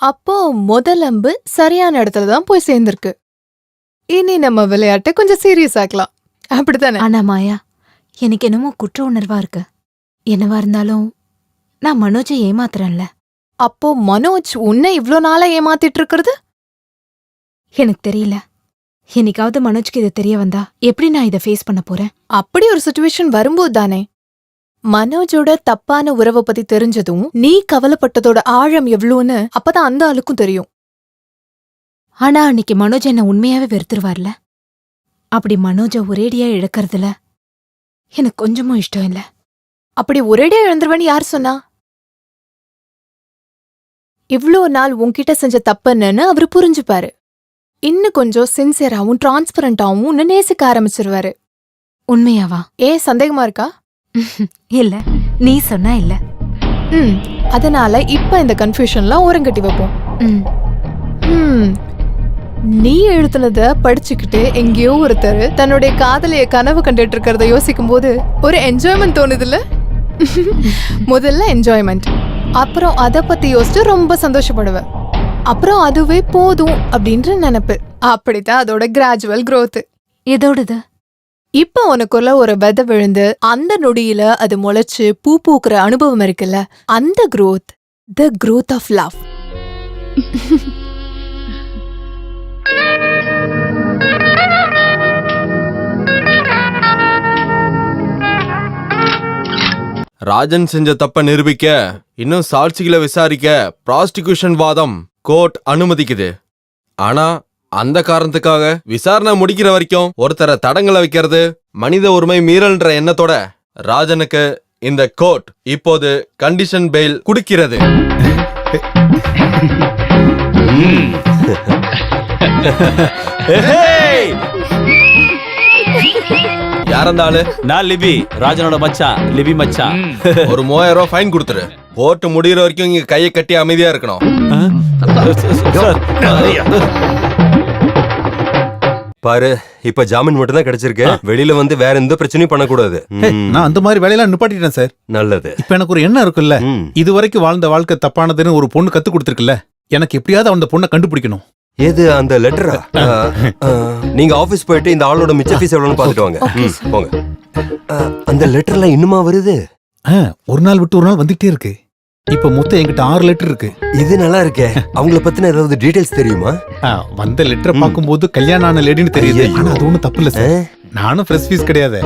அப்போ முதல் அம்பு சரியான இடத்துல தான் போய் சேர்ந்திருக்கு. இனி நம்ம விளையாட்டை கொஞ்சம் சீரியஸ் ஆக்கலாம். அப்படித்தானே? ஆனா மாயா எனக்கு என்னமோ குற்ற உணர்வா இருக்கு. என்னவா இருந்தாலும் நான் மனோஜை ஏமாத்துறேன்ல. அப்போ மனோஜ் உன்னை இவ்ளோ நாளா ஏமாத்திட்டு இருக்கிறது? எனக்கு தெரியல. என்னைக்காவது மனோஜ்க்கு இது தெரிய வந்தா எப்படி நான் இதை ஃபேஸ் பண்ண போறேன்? அப்படி ஒரு சுச்சுவேஷன் வரும்போது தானே மனோஜோட தப்பான உறவை பத்தி தெரிஞ்சதும் நீ கவலைப்பட்டதோட ஆழம் எவ்வளோன்னு அப்பதான் அந்த ஆளுக்கும் தெரியும். ஆனா அன்னைக்கு மனோஜ் என்ன உண்மையாவே வெறுத்துருவார்ல? அப்படி மனோஜ ஒரேடியா இழக்கறதுல எனக்கு கொஞ்சமும் இஷ்டம் இல்ல. அப்படி ஒரேடியா இழந்துருவேன்னு யார் சொன்னா? இவ்ளோ நாள் உன்கிட்ட செஞ்ச தப்புன்னு அவரு புரிஞ்சுப்பாரு. இன்னும் கொஞ்சம் சின்சியராவும் டிரான்ஸ்பரண்டாவும் உன்னை நேசிக்க ஆரம்பிச்சிருவாரு. உண்மையாவா? ஏன் சந்தேகமா இருக்கா? இல்ல நீ சொன்னா இல்ல. ம் அதனால இப்ப இந்த கன்ஃபியூஷன்லாம் ஓரங்கட்டி வைப்போம். ம். ம் நீ எழுத்துனத படிச்சுக்கிட்டு எங்கேயோ ஒருத்தர் தன்னுடைய காதலிய கனவு கண்டுட்டு இருக்கிறத யோசிக்கும் போது ஒரு என்ஜாய்மெண்ட் தோணுதுல்ல? முதல்ல என்ஜாய்மெண்ட் அப்புறம் அத பத்தி யோசிச்சு ரொம்ப சந்தோஷப்படுவ. அப்புறம் அதுவே போதும் அப்படின்ற நினைப்பு. அப்படித்தான் அதோட கிராஜுவல் growth. எதோடது? இப்போ உனக்குள்ள ஒரு விதை விழுந்து அந்த நொடியில அது முளைச்சு பூ பூக்குற அனுபவம் இருக்குல்ல அந்த growth the growth of love Rajan செஞ்ச தப்ப நிரூபிக்க இன்னும் சாட்சிகளை விசாரிக்க ப்ராஸ்டிகியூஷன் வாதம் கோர்ட் அனுமதிக்குது. ஆனா அந்த காரணத்துக்காக விசாரணை முடிக்கிற வரைக்கும் ஒருத்தரை தடங்களை வைக்கிறது மனித உரிமை மீறல்ன்ற எண்ணத்தோட ராஜனுக்கு இந்த கோர்ட் இப்போது கண்டிஷன் பெயில் குடுக்கிறது. ஏஹேய்! யார் அந்த ஆளு? நான் லிபி ராஜனோட மச்சான் லிபி மச்சான். ஒரு மூவாயிரம் ரூபாய் ஃபைன் கொடுத்துரு. கோர்ட் முடியிற வரைக்கும் இங்க கையை கட்டி அமைதியா இருக்கணும். பாரு இப்ப ஜாமீன் மட்டும் தான் கிடைச்சிருக்கு வெளியில வந்து வேற எந்த பிரச்சனையும் பண்ணக்கூடாது. நான் அந்த மாதிரி வேலையெல்லாம் நிப்பாட்டிட்டேன் சார். நல்லது. இப்ப எனக்கு ஒரு எண்ணம் இருக்குல்ல. இது வரைக்கும் வாழ்ந்த வாழ்க்கை தப்பானதுன்னு ஒரு பொண்ணு கத்து கொடுத்துருக்குல்ல. எனக்கு எப்படியாவது அந்த பொண்ணை கண்டுபிடிக்கணும். எது அந்த லெட்டரா நீங்க ஆபீஸ் போயிட்டு இந்த ஆளோட மிச்ச ஃபீஸ் எவ்வளவுன்னு பாத்துட்டு வாங்க. போங்க. அந்த லெட்டர்லாம் இன்னுமா வருது? ஒரு நாள் விட்டு ஒரு நாள் வந்துகிட்டே இருக்கு. இப்ப மொத்தம் என்கிட்ட ஆறு லெட்டர் இருக்கு. இது நல்லா இருக்கே. அவங்கள பத்தின ஏதாவது டீடைல்ஸ் தெரியுமா? ஆ, வந்த லெட்டரை பார்க்கும்போது கல்யாணம் ஆன லேடின்னு தெரியுது. ஐயையோ. ஆனா அது ஒண்ணும் தப்பு இல்ல சார் நானும் ஃப்ரெஷ் ஃபீஸ் கிடையாது.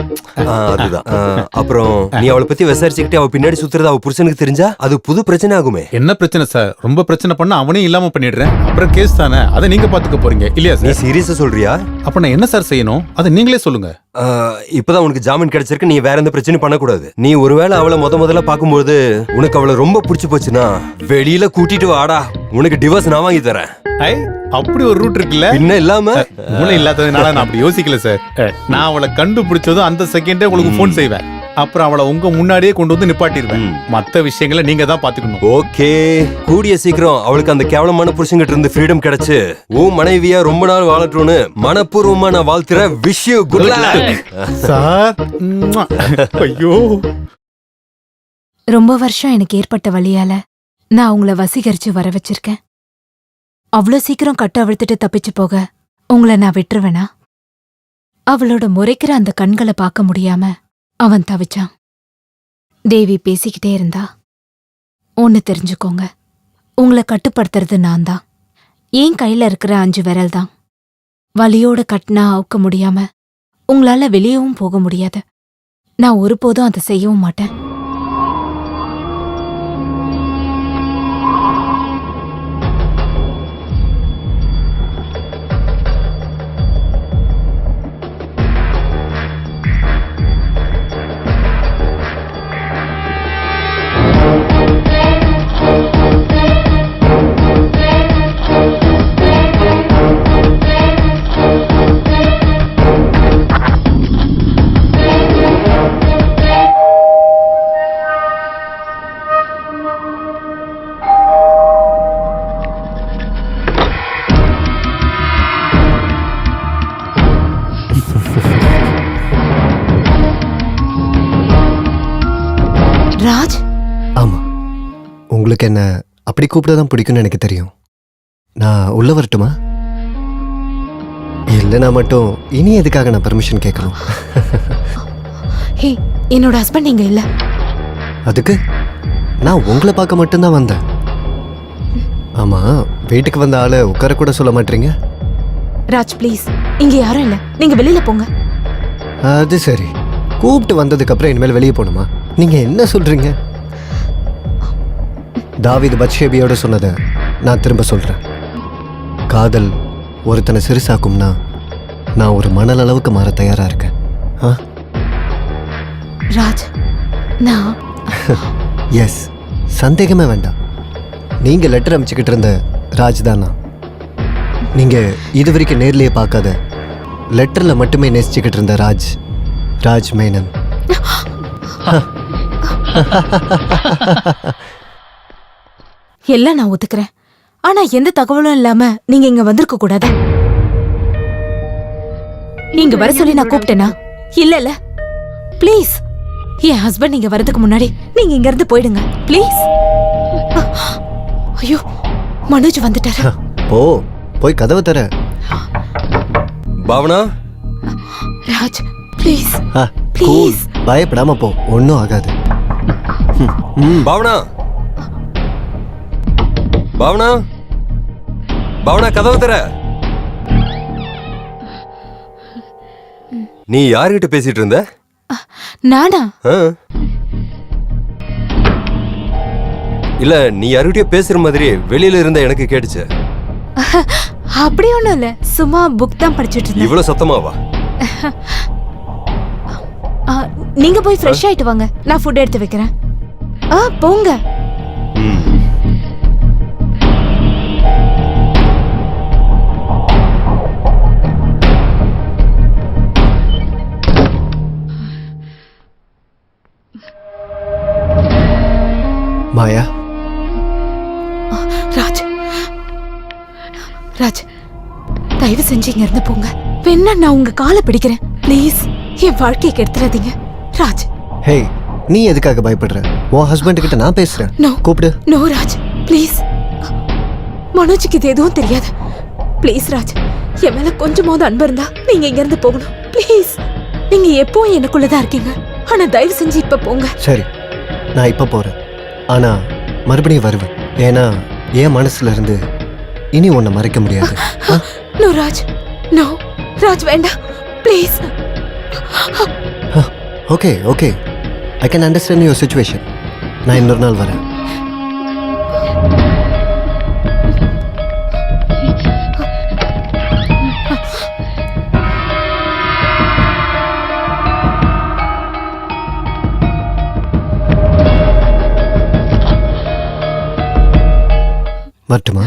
ஆ, அதுதான். ஆ, அப்புறம் நீ அவளை பத்தி விசாரிச்சுக்கிட்டு அவ பின்னாடி சுத்துறது அவ புருஷனுக்கு தெரிஞ்சா அது புது பிரச்சனை ஆகுமே. என்ன பிரச்சனை சார் ரொம்ப பிரச்சனை பண்ணா அவனையும் இல்லாம பண்ணிடுறேன். அப்புறம் கேஸ் தானே? அதை நீங்க பாத்துக்க போறீங்க. இல்லையா நீ சார் சீரியஸா சொல்றியா? அப்ப நான் என்ன சார் செய்யணும்? அதை நீங்களே சொல்லுங்க. ஆ, இப்பதான் உனக்கு ஜாமீன் கிடைச்சிருக்கு. நீ வேற எந்த பிரச்சனையும் பண்ணக்கூடாது. நீ ஒருவேளை அவளை முத முதல்ல பார்க்கும்போது உனக்கு அவளை ரொம்ப பிடிச்சு போச்சுன்னா வெளியில கூட்டிட்டு வாடா. உனக்கு டிவோர்ஸ் நான் வாங்கி தரேன். ஐ அப்படி ஒரு ரூட் இருக்குல்ல? பின்ன இல்லாம? மூளை இல்லாததுனால நான் அப்படி யோசிக்கல சார் நான் அவளை கண்டுபிடிச்சதும் அந்த செகண்டே உங்களுக்கு ஃபோன் செய்வேன். அப்புறம் அவளை உங்க முன்னாடியே கொண்டு வந்து நிப்பாட்டிடுவேன். மத்த விஷயங்களை நீங்க தான் பாத்துக்கணும் ஓகே. கூடிய சீக்கிரம் அவளுக்கு அந்த கேவலமான புருஷங்கிட்ட இருந்து ஃப்ரீடம் கிடைச்சு. உன் மனைவியா ரொம்ப நாள் வாழட்டும்னு மனப்பூர்வமா நான் வாழ்த்துற விஷ் யூ குட் சார். ஐயோ. ரொம்ப வருஷம் எனக்கு ஏற்பட்ட வழியால நான் உங்களை வசீகரிச்சு வர வச்சிருக்கேன். அவ்வளோ சீக்கிரம் கட்ட அவிழ்த்துட்டு தப்பிச்சு போக உங்களை நான் விட்டுருவேனா? அவளோட முறைக்கிற அந்த கண்களை பார்க்க முடியாம அவன் தவிச்சான். தேவி பேசிக்கிட்டே இருந்தா ஒன்று தெரிஞ்சுக்கோங்க. உங்களை கட்டுப்படுத்துறது நான் தான். என் கையில் இருக்கிற அஞ்சு விரல் தான். வலியோட கட்டினா அவுக்க முடியாம உங்களால வெளியவும் போக முடியாது. நான் ஒருபோதும் அதை செய்யவும் மாட்டேன். ராஜ்? ஆமா. உங்களுக்கு என்ன அப்படி கூப்பிட தான் பிடிக்கும்னு எனக்கு தெரியும். நான் உள்ள வரட்டுமா? இல்லைனா மட்டும் இனி எதுக்காக நான் பெர்மிஷன் கேட்கணும்? ஹே என்னோட ஹஸ்பண்ட் இங்க இல்ல. அதுக்கு? நான் உங்களை பார்க்க மட்டும்தான் வந்தேன். ஆமா வீட்டுக்கு வந்த ஆளை உட்கார கூட சொல்ல மாட்டீங்க? ராஜ் ப்ளீஸ் இங்க யாரும் இல்ல. நீங்க வெளியில போங்க. அது சரி. கூப்பிட்டு வந்ததுக்கு அப்புறம் இனிமேல் வெளியே போகணுமா? நீங்க என்ன சொல்றீங்க? தாவீது பத்ஷேபியோட சொன்னதை நான் திரும்ப சொல்றேன். காதல் ஒருத்தனை சிறுசாக்கும்னா நான் ஒரு மணல் அளவுக்கு மாற தயாரா இருக்கேன். ஆ? ராஜ் நான் எஸ் சந்தேகமே வேண்டாம். நீங்க லெட்டர் அமைச்சுக்கிட்டு இருந்த ராஜ் தானா நீங்க இது வரைக்கும் நேர்லயே பார்க்காத லெட்டர்ல மட்டுமே நேசிச்சுக்கிட்டு இருந்த ராஜ் ராஜ் மேனன் எல்லாம் நான் ஒத்துக்கிறேன். ஆனா எந்த தகவலும் இல்லாம நீங்க இங்க வந்திருக்க கூடாது. நீங்க வர சொல்லி நான் கூப்பிட்டேனா? இல்ல இல்ல. ப்ளீஸ் என் ஹஸ்பண்ட் நீங்க வரதுக்கு முன்னாடி நீங்க இங்க இருந்து போயிடுங்க. ப்ளீஸ் ஐயோ மனோஜ் வந்துட்டாரு. போ போய் கதவை தர. பாவனா? ராஜ் ப்ளீஸ். Please. பயப்படாம போ ஒன்றும் ஆகாது. பாவனா? பாவனா? பாவனா கதவு தர நீ யார்கிட்ட பேசிட்டு இருந்த? நானா? இல்ல நீ யார்கிட்டயோ பேசுற மாதிரி வெளியில இருந்த எனக்கு கேட்டுச்சு. அப்படி ஒண்ணும் இல்ல. சும்மா புக் தான் படிச்சிட்டு இருந்தேன். இவ்வளவு சத்தமாவா நீங்க போய் ஃப்ரெஷ் ஆயிட்டு வாங்க. நான் ஃபுட் எடுத்து வைக்கிறேன். ஆ போங்க. மாயா? ராஜ். ராஜ் தயவு செஞ்சு இங்க இருந்து போங்க வேணா நான் உங்க காலை பிடிக்கிறேன்? ப்ளீஸ் என் வாழ்க்கையை கெடுத்துறாதீங்க. ராஜ். ஹே நீ எதுக்காக பயப்படுற? உன் ஹஸ்பண்ட் கிட்ட நான் பேசுறேன். கூப்பிடு. நோ ராஜ். ப்ளீஸ் மனோஜுக்கு இது எதுவும் தெரியாது. ப்ளீஸ் ராஜ். என் மேல கொஞ்சமாவது அன்பு இருந்தா நீங்க இங்க இருந்து போகணும். ப்ளீஸ் நீங்க எப்பவும் எனக்குள்ளதான் இருக்கீங்க. ஆனா தயவு செஞ்சு இப்ப போங்க. சரி. நான் இப்போ போறேன். ஆனா மறுபடியும் வருவேன். ஏன்னா என் மனசுல இருந்து இனி உன்னை மறைக்க முடியாது? நோ ராஜ். நோ ராஜ் வேண்டாம். Please okay okay I can understand your situation நான் இன்னொரு நாள் வரேன். வரட்டுமா?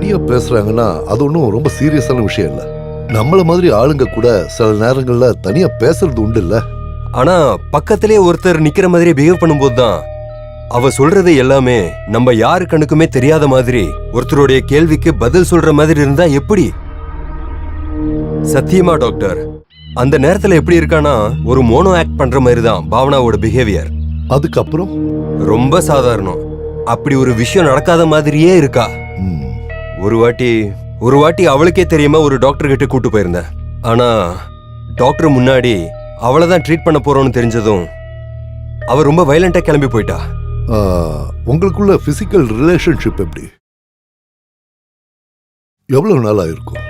ஒருத்தங்க தனியா பேசுறாங்கன்னா அது ஒன்றும் ரொம்ப சீரியஸான விஷயம் இல்ல. நம்மள மாதிரி ஆளுங்க கூட சில நேரங்கள்ல தனியா பேசுறது உண்டு இல்ல. ஆனா பக்கத்திலே ஒருத்தர் நிக்கிற மாதிரி பிஹேவ் பண்ணும்போது தான் அவ சொல்றது எல்லாமே நம்ம யாரு கண்ணுக்குமே தெரியாத மாதிரி ஒருத்தருடைய கேள்விக்கு பதில் சொல்ற மாதிரி இருந்தா எப்படி? சத்தியமா டாக்டர். அந்த நேரத்துல எப்படி இருக்கானா ஒரு மோனோ ஆக்ட் பண்ற மாதிரி தான் பாவனாவோட பிஹேவியர் அதுக்கப்புறம்? ரொம்ப சாதாரணம். அப்படி ஒரு விஷயம் நடக்காத மாதிரியே இருக்கா? ஒரு வாட்டி ஒரு வாட்டி அவளுக்கே தெரியாம ஒரு டாக்டர் கிட்ட கூட்டு போயிருந்தேன். ஆனா டாக்டர் முன்னாடி அவளை தான் ட்ரீட் பண்ண போறோம்னு தெரிஞ்சதும் அவ ரொம்ப வயலண்டா கிளம்பி போயிட்டா. உங்களுக்குள்ள பிசிக்கல் ரிலேஷன்ஷிப் எப்படி? எவ்வளவு நாளா இருக்கும்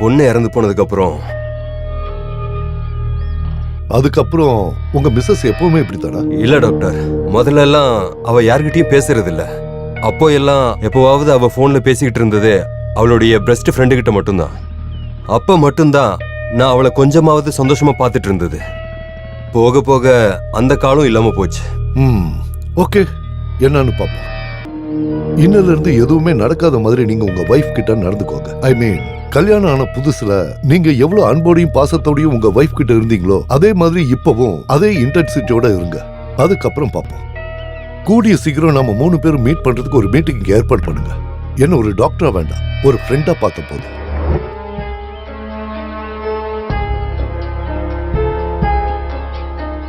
பொண்ணு இறந்து போனதுக்கு அப்புறம். அதுக்கப்புறம் உங்க மிஸ்ஸஸ் எப்பவுமே இப்படித்தானா? இல்ல டாக்டர் முதல்ல எல்லாம் அவ யார்கிட்டயும் பேசுறது இல்ல அப்போ எல்லாம் எப்போவாவது அவ போன்ல பேசிக்கிட்டு இருந்தது அவளுடைய பெஸ்ட் ஃப்ரெண்டு கிட்ட மட்டும்தான். அப்ப மட்டும்தான் நான் அவளை கொஞ்சமாவது சந்தோஷமா பார்த்துட்டு இருந்தது. போக போக அந்த காலம் இல்லாம போச்சு. ம் ஓகே. என்னன்னு பாப்போம் இன்னில இருந்து எதுவுமே நடக்காத மாதிரி நீங்க உங்க வைஃப் கிட்ட நடந்துக்கோங்க. ஐ மீன் கல்யாணம் ஆன புதுசுல நீங்க எவ்வளவு அன்போடையும் பாசத்தோடையும் உங்க வைஃப் கிட்ட இருந்தீங்களோ அதே மாதிரி இப்பவும் அதே இன்டென்சிட்டியோட இருங்க. அதுக்கப்புறம் பார்ப்போம். கூடிய சீக்கிரம் நம்ம மூணு பேரும் மீட் பண்றதுக்கு ஒரு மீட்டிங் ஏற்பாடு பண்ணுங்க. என்ன ஒரு டாக்டரா வேண்டாம். ஒரு ஃப்ரெண்டா பார்த்த போதும்.